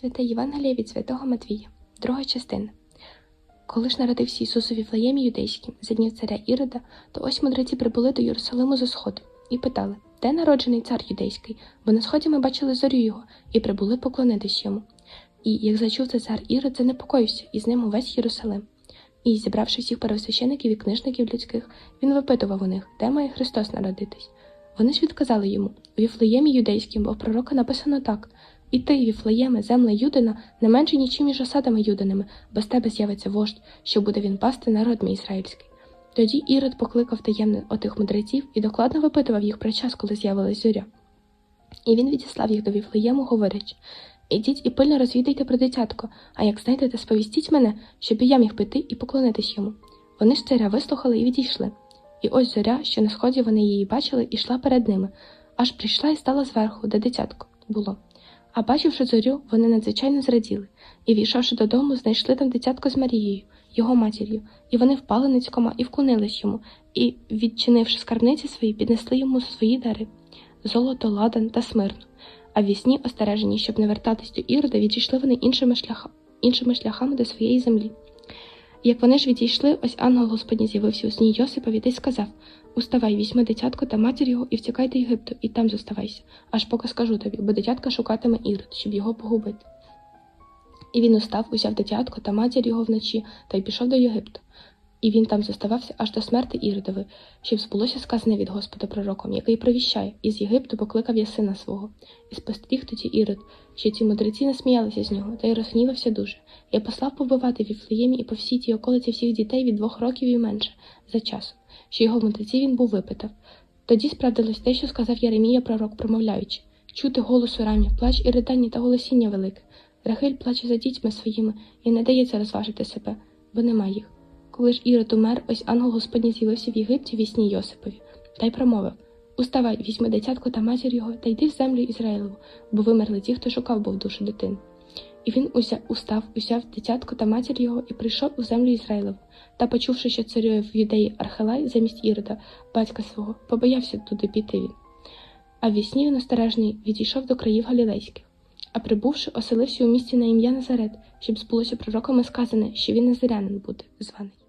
Святе Євангеліє від святого Матвія, друга частина. Коли ж народився Ісус у Віфлеємі юдейським, за днів царя Ірода, то ось мудреці прибули до Єрусалиму зо сходу і питали, де народжений цар юдейський, бо на сході ми бачили зорю його, і прибули поклонитись йому. І, як зачув це цар Ірод, занепокоївся, і з ним увесь Єрусалим. І, зібравши всіх первосвящеників і книжників людських, він випитував у них, де має Христос народитись. Вони ж відказали йому у Віфлеємі юдейським, бо пророка написано так: І ти, Віфлеєме, земле Юдина, не менше нічим між осадами Юдиними, бо з тебе з'явиться вождь, що буде він пасти народ мій ізраїльський. Тоді Ірод покликав таємно отих мудреців і докладно випитував їх про час, коли з'явилась зоря. І він відіслав їх до Віфлеєму, говорячи Ідіть і пильно розвідайте про дитятко, а як знайдете, сповістіть мене, щоб і я міг піти і поклонитись йому. Вони ж царя вислухали і відійшли. І ось зоря, що на сході вони її бачили, ішла перед ними, аж прийшла і стала зверху, де дитятко було. А бачивши зорю, вони надзвичайно зраділи, і, війшовши додому, знайшли там дитятко з Марією, його матір'ю, і вони впали ницькома і вклонились йому, і, відчинивши скарбниці свої, піднесли йому свої дари золото, ладан та смирну. А вісні, остережені, щоб не вертатись до Ірода, відійшли вони іншими, шляха... іншими шляхами до своєї землі. Як вони ж відійшли, ось ангел Господній з'явився у сні Йосипові та й сказав Уставай, візьми дитятко та матір його і втікай до Єгипту, і там зоставайся, аж поки скажу тобі, бо дитятка шукатиме Ірод, щоб його погубити. І він устав, узяв дитятко та матір його вночі та й пішов до Єгипту. І він там зоставався аж до смерти Іродови, щоб збулося сказане від Господа пророком, який провіщає, із Єгипту покликав я сина свого. І спостеріг тоді Ірод, що ті мудреці насміялися з нього, та й розгнівався дуже. Я послав побивати в Віфлеємі і по всій тій околиці всіх дітей від двох років і менше за часом, що його мудреці він був випитав. Тоді справдилось те, що сказав Єремія пророк, промовляючи чути голос у рамі, плач і ридання та голосіння велике. Рахиль плаче за дітьми своїми і не дається розважити себе, бо нема їх. Коли ж Ірод умер, ось ангел Господній з'явився в Єгипті в сні Йосипові, та й промовив Уставай, візьми дитятко та матір його, та йди в землю Ізраїлеву, бо вимерли ті, хто шукав був душу дитини. І він узяв, устав, узяв дитятко та матір його і прийшов у землю Ізраїлеву. Та, почувши, що царює в юдеї Архелай замість Ірода, батька свого, побоявся туди піти він. А в вісні він остережний відійшов до країв галілейських. А прибувши, оселився у місті на ім'я Назарет, щоб збулося пророками сказане, що він назарянин буде званий.